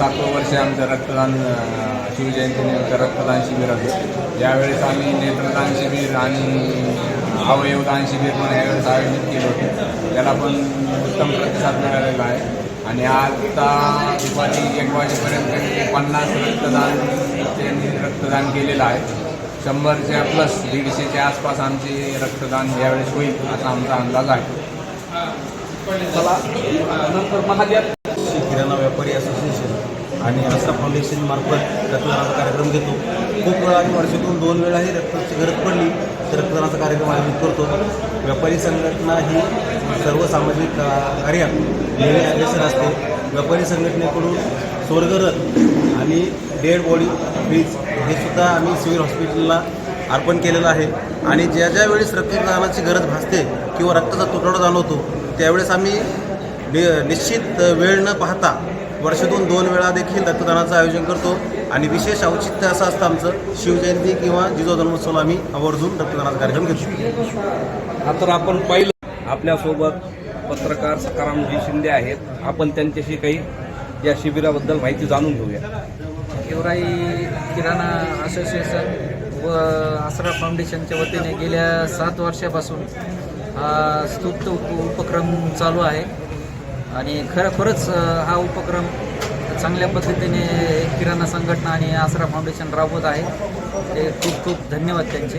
रक्तदान शिवजयंतीनिमित्त रक्तदान शिबिर होते. यावेळेस आम्ही नेत्रदान शिबिर आणि अवयवदान शिबिर पण यावेळेस आयोजित केलं होतं. त्याला पण उत्तम प्रतिसाद मिळालेला आहे. आणि आता दुपारी एक वाजेपर्यंत पन्नास रक्तदान त्यांनी रक्तदान केलेलं आहे. शंभरच्या प्लस दीडशेच्या आसपास आमचे रक्तदान यावेळेस होईल असा आमचा अंदाज आहे. चला नंतर महादेव किराणा व्यापारी असोसिएशन आणि आस्था फाउंडेशनमार्फत रक्तदानाचा कार्यक्रम घेतो. खूप वेळा आणि वर्षातून दोन वेळाही रक्ताची गरज पडली तर रक्तदानाचा कार्यक्रम आयोजित करतो. व्यापारी संघटना ही सर्व सामाजिक का- कार्यात नेहमी अग्रेसर असते. व्यापारी संघटनेकडून स्वर्गरथ आणि डेड बॉडी फ्रीज हे सुद्धा आम्ही सिव्हिल हॉस्पिटलला अर्पण केलेलं आहे. आणि ज्या ज्या वेळेस रक्तदानाची गरज भासते किंवा रक्ताचा तुटवडा जाणवतो त्यावेळेस आम्ही नि- निश्चित वेळ न पाहता वर्षातून दोन वेळा देखील रक्तदानाचं आयोजन करतो. आणि विशेष औचित्य असं असतं आमचं शिवजयंती किंवा जिजाऊ जन्मोत्सवाला आम्ही आवर्जून रक्तदानाचा कार्यक्रम घेतो. हा तर आपण पाहिलं आपल्यासोबत पत्रकार सकारामजी शिंदे आहेत. आपण त्यांच्याशी काही या शिबिराबद्दल माहिती जाणून घेऊया. गेवराई किराणा असोसिएशन व आसरा फाउंडेशनच्या वतीने गेल्या सात वर्षापासून हा स्तुप्त उप उपक्रम चालू आहे. आणि खरोखरच हा उपक्रम चांगल्या पद्धतीने किराणा संघटना आणि आसरा फाउंडेशन राबवत आहे. ते खूप खूप धन्यवाद त्यांचे.